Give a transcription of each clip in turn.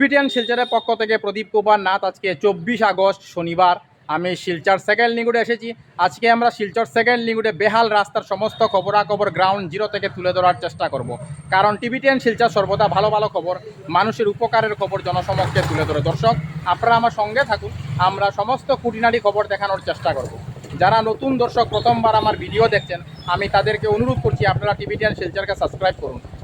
Tibetan শিলচরের পক্ষ থেকে প্রদীপ কুমার নাথ আজকে চব্বিশ আগস্ট শনিবার। আমি শিলচর সেকেন্ড লিঙ্গুডে এসেছি। আজকে আমরা শিলচর সেকেন্ড লিঙ্গুডে বেহাল রাস্তার সমস্ত খবরাখবর গ্রাউন্ড জিরো থেকে তুলে ধরার চেষ্টা করব। কারণ টিবিটিয়ান শিলচর সর্বদা ভালো ভালো খবর, মানুষের উপকারের খবর জনসমক্ষে তুলে ধরে। দর্শক, আপনারা আমার সঙ্গে থাকুন। আমরা সমস্ত কুটিনারি খবর দেখানোর চেষ্টা করব। যারা নতুন দর্শক, প্রথমবার আমার ভিডিও দেখছেন, আমি তাদেরকে অনুরোধ করছি, আপনারা টিভিটিয়ান শিলচরকে সাবস্ক্রাইব করুন।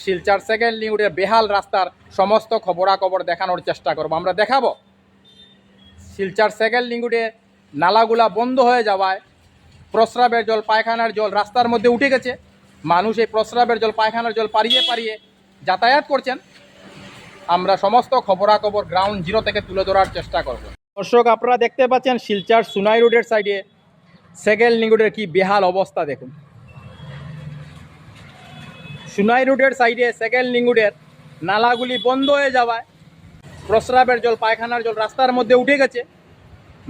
শিলচর সেকেন্ড লিঙ্গুডের বেহাল রাস্তার সমস্ত খবরাখবর দেখানোর চেষ্টা করব। আমরা দেখাবো। শিলচার সেকেন্ড লিঙ্গুডে নালাগুলা বন্ধ হয়ে যাওয়ায় প্রস্রাবের জল, পায়খানার জল রাস্তার মধ্যে উঠে গেছে। মানুষ এই প্রস্রাবের জল, পায়খানার জল পারিয়ে পারিয়ে যাতায়াত করছেন। আমরা সমস্ত খবরাখবর গ্রাউন্ড জিরো থেকে তুলে ধরার চেষ্টা করব। দর্শক, আপনারা দেখতে পাচ্ছেন শিলচার সুনাই রোডের সাইডে সেকেন্ড লিঙ্গুডের কি বেহাল অবস্থা দেখুন। সুনাই রোডের সাইডে সেকেন্ড লিঙ্গুডের নালাগুলি বন্ধ হয়ে যাওয়ায় প্রস্রাবের জল, পায়খানার জল রাস্তার মধ্যে উঠে গেছে।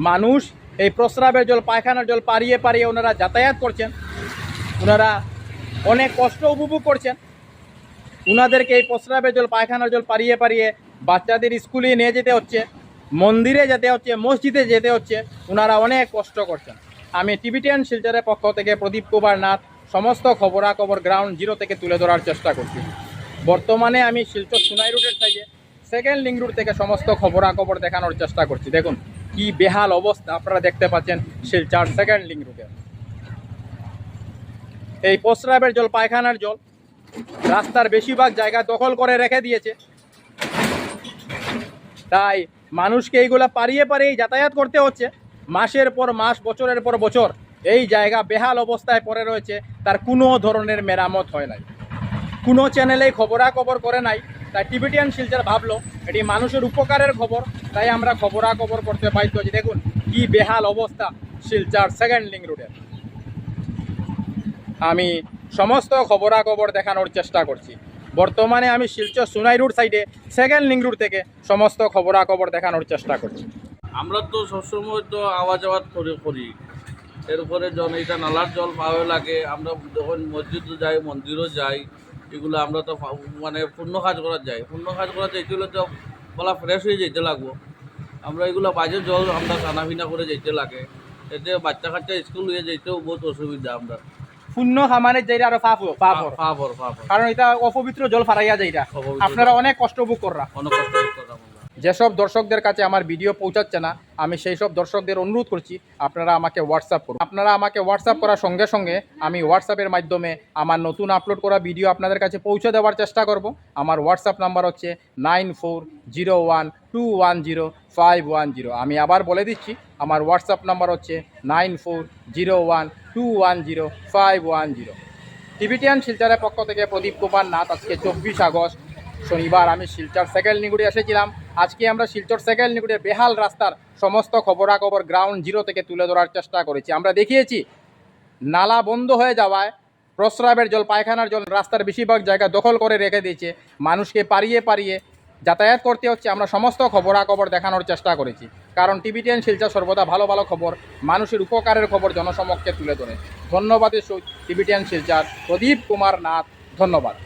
মানুষ এই প্রস্রাবের জল, পায়খানার জল পারিয়ে পারিয়ে ওনারা যাতায়াত করছেন। ওনারা অনেক কষ্ট উপভোগ করছেন। ওনাদেরকে এই প্রস্রাবের জল, পায়খানার জল পারিয়ে পারিয়ে বাচ্চাদের স্কুলে নিয়ে যেতে হচ্ছে, মন্দিরে যেতে হচ্ছে, মসজিদে যেতে হচ্ছে। ওনারা অনেক কষ্ট করছেন। আমি টিভিটিয়ান শিলচরের পক্ষ থেকে প্রদীপ কুমার নাথ সমস্ত খবরাখবর গ্রাউন্ড জিরো থেকে তুলে ধরার চেষ্টা করছি। বর্তমানে আমি শিলচর সুনাই রুটের সাইডে সেকেন্ড লিঙ্ক রুট থেকে সমস্ত খবরাখবর দেখানোর চেষ্টা করছি। দেখুন, কি বেহাল অবস্থা আপনারা দেখতে পাচ্ছেন শিলচর সেকেন্ড লিঙ্ক রুটে এই প্রস্রাবের জল, পায়খানার জল, রাস্তার বেশিরভাগ জায়গা দখল করে রেখে দিয়েছে। তাই মানুষকে এইগুলা পারিয়ে পারিয়ে যাতায়াত করতে হচ্ছে। মাসের পর মাস, বছরের পর বছর এই জায়গা বেহাল অবস্থায় পড়ে রয়েছে, তার কোনো ধরনের মেরামত হয় নাই। কোনো চ্যানেলেই খবরাখবর করে নাই, তাই টিবিটিয়ান শিলচর ভাবলো, এটি মানুষের উপকারের খবর, তাই আমরা খবরাখবর করতে বাধ্য হচ্ছি দেখুন, কি বেহাল অবস্থা শিলচর সেকেন্ড লিঙ্ক রোডের আমি সমস্ত খবরাখবর দেখানোর চেষ্টা করছি। বর্তমানে আমি শিলচর সুনাই রুট সাইডে সেকেন্ড লিঙ্ক রুট থেকে সমস্ত খবরাখবর দেখানোর চেষ্টা করছি। আমরা তো সবসময় তো আওয়াজ আওয়াজ করে। করি এরপরে জন এটা নালার জল পাওয়া লাগে আমরা যখন মসজিদও যাই মন্দিরও যাই এগুলো আমরা তো মানে পূর্ণ কাজ করা যায় পূর্ণ কাজ করা যাইতে হলে তো বলা ফ্রেশ হয়ে যেতে লাগবো। আমরা এগুলো বাজে জল আমরা টানাফিনা করে যেতে লাগে। এতে বাচ্চা কাচ্চা স্কুল হয়ে যেতেও বহুত অসুবিধা আমরা। শূন্য খামানের যাইরা আরও পাপ পাপ ফাবর কারণ এটা অপবিত্র জল ফারাইয়া যাইরা আপনারা অনেক কষ্ট ভোগ কররা। অনেক কষ্ট আমরা। যেসব দর্শকদের কাছে আমার ভিডিও পৌঁছাচ্ছে না, আমি সেই সব দর্শকদের অনুরোধ করছি, আপনারা আমাকে হোয়াটসঅ্যাপ করুন। আপনারা আমাকে হোয়াটসঅ্যাপ করার সঙ্গে সঙ্গে আমি হোয়াটসঅ্যাপের মাধ্যমে আমার নতুন আপলোড করা ভিডিও আপনাদের কাছে পৌঁছে দেওয়ার চেষ্টা করব। আমার হোয়াটসঅ্যাপ নাম্বার হচ্ছে nine four zero one two one zero five one zero আমি আবার বলে দিচ্ছি, আমার হোয়াটসঅ্যাপ নাম্বার হচ্ছে nine four zero one two one zero five one zero টিভিটিয়ান শিলচরের পক্ষ থেকে প্রদীপ কুমার নাথ, আজকে চব্বিশ আগস্ট। শনিবার আমি শিলচর সেকেন্ড নিগুড়ে এসেছিলাম। আজকে আমরা শিলচর সেকেন্ড নিগুড়ের বেহাল রাস্তার সমস্ত খবরাখবর গ্রাউন্ড জিরো থেকে তুলে ধরার চেষ্টা করেছি। আমরা দেখিয়েছি, নালা বন্ধ হয়ে যাওয়ায় প্রস্রাবের জল, পায়খানার জল রাস্তার বেশিরভাগ জায়গা দখল করে রেখে দিয়েছে। মানুষকে পারিয়ে পারিয়ে যাতায়াত করতে হচ্ছে। আমরা সমস্ত খবরাখবর দেখানোর চেষ্টা করেছি। কারণ টিভিটিএন শিলচর সর্বদা ভালো ভালো খবর, মানুষের উপকারের খবর জনসমক্ষে তুলে ধরে। ধন্যবাদের সহিত টিভিটিএন শিলচর। প্রদীপ কুমার নাথ, ধন্যবাদ।